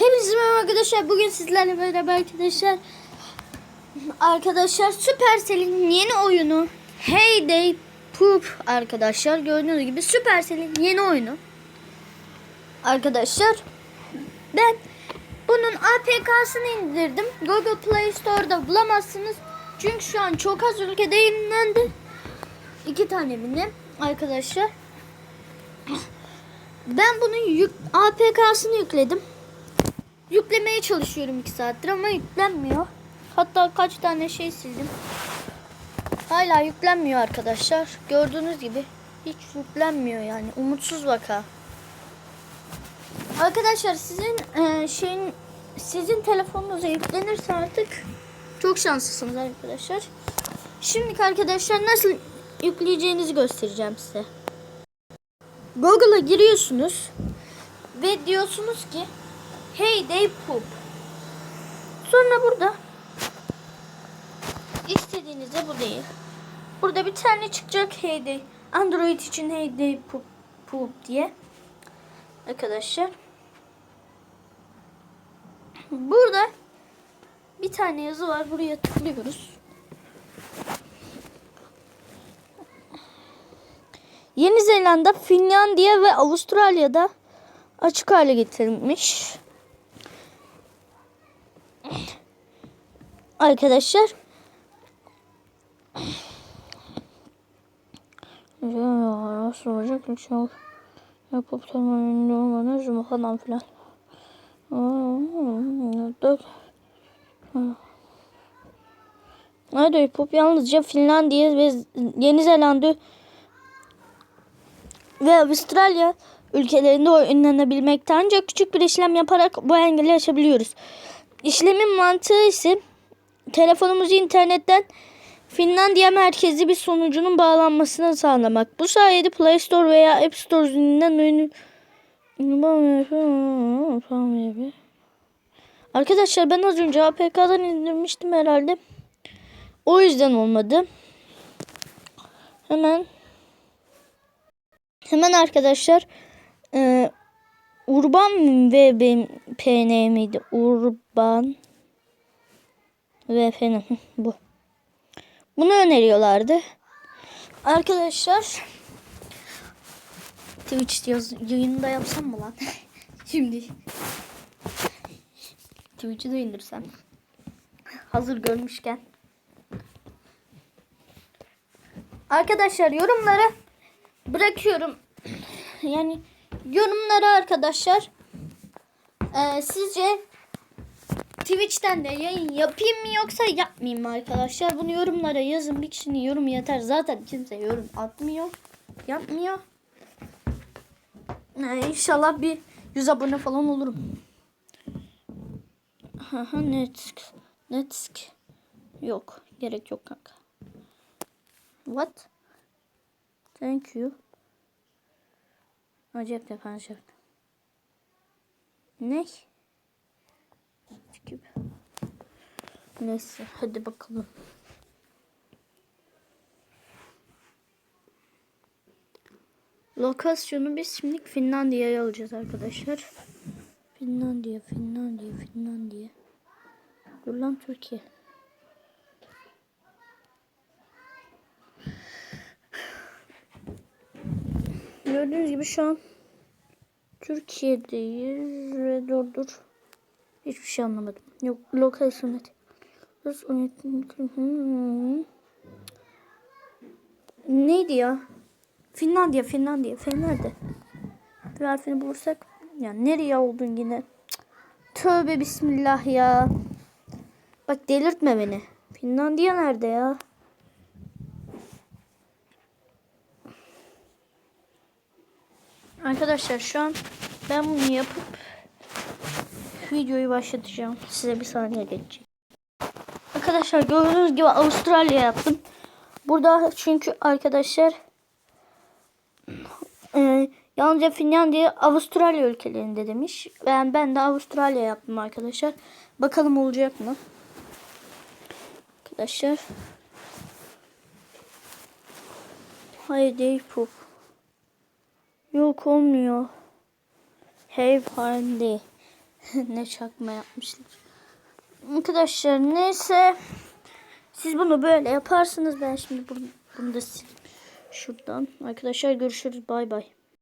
Hepinize merhaba arkadaşlar. Bugün sizlerle beraber arkadaşlar arkadaşlar Supercell'in yeni oyunu Hey Day Poop arkadaşlar. Gördüğünüz gibi Supercell'in yeni oyunu. Arkadaşlar ben bunun APK'sını indirdim. Google Play Store'da bulamazsınız. Çünkü şu an çok az ülkede yayınlandı. İki tane mi arkadaşlar? Ben bunun yük, APK'sını yükledim. Yüklemeye çalışıyorum 2 saattir ama yüklenmiyor. Hatta kaç tane şey sildim. Hala yüklenmiyor arkadaşlar. Gördüğünüz gibi hiç yüklenmiyor yani. Umutsuz vaka. Arkadaşlar sizin e, şeyin sizin telefonunuza yüklenirse artık çok şanslısınız arkadaşlar. Şimdi arkadaşlar nasıl yükleyeceğinizi göstereceğim size. Google'a giriyorsunuz ve diyorsunuz ki Hey Day Poop. Sonra burada istediğinizde bu değil. Burada bir tane çıkacak Hey Day. Android için Hey Day Poop, Poop diye. Arkadaşlar. Burada bir tane yazı var. Buraya tıklıyoruz. Yeni Zelanda, Finlandiya ve Avustralya'da açık hale getirilmiş. Arkadaşlar. Ya soracak bir şey yok. Yapıp tamam ünlü olmadan zıma falan filan. Dök. Yapıp yalnızca Finlandiya ve Yeni Zelanda ve Avustralya ülkelerinde oynanabilmekte ancak küçük bir işlem yaparak bu engeli aşabiliyoruz. İşlemin mantığı ise telefonumuzu internetten Finlandiya merkezli bir sonucunun bağlanmasını sağlamak. Bu sayede Play Store veya App Store üzerinden oyunu Arkadaşlar ben az önce APK'dan indirmiştim herhalde. O yüzden olmadı. Hemen Hemen arkadaşlar e, Urban VPN miydi? Urban VPN bu. Bunu öneriyorlardı. Arkadaşlar Twitch yaz, yayında yapsam mı lan? Şimdi Twitch'i de indirsem. Hazır görmüşken. Arkadaşlar yorumlara bırakıyorum. Yani yorumlara arkadaşlar e, sizce Twitch'ten de yayın yapayım mı yoksa yapmayayım mı arkadaşlar? Bunu yorumlara yazın. Bir kişinin yorumu yeter. Zaten kimse yorum atmıyor. Yapmıyor. E, inşallah bir 100 abone falan olurum. Haha netsk. Netsk. Yok. Gerek yok kanka. What? Thank you. Acayip kapanacak. Ne? Gibi. Neyse hadi bakalım. Lokasyonu biz şimdi Finlandiya'ya alacağız arkadaşlar. Finlandiya, Finlandiya, Finlandiya. Dur lan Türkiye. Gördüğünüz gibi şu an Türkiye'deyiz ve dur dur. Hiçbir şey anlamadım. Yok lokal sünnet. Neydi ya? Finlandiya, Finlandiya. Nerede? Bir harfini bulursak. Ya nereye oldun yine? Tövbe bismillah ya. Bak delirtme beni. Finlandiya nerede ya? Arkadaşlar şu an ben bunu yapıp videoyu başlatacağım. Size bir saniye geçecek. Arkadaşlar gördüğünüz gibi Avustralya yaptım. Burada çünkü arkadaşlar e, yalnızca Finlandiya Avustralya ülkelerinde demiş. Ben ben de Avustralya yaptım arkadaşlar. Bakalım olacak mı? Arkadaşlar. Hayır değil poop. Yok olmuyor. Hey Handy. ne çakma yapmışlar. Arkadaşlar neyse. Siz bunu böyle yaparsınız. Ben şimdi bunu, bunu da sileyim. Şuradan. Arkadaşlar görüşürüz. Bay bay.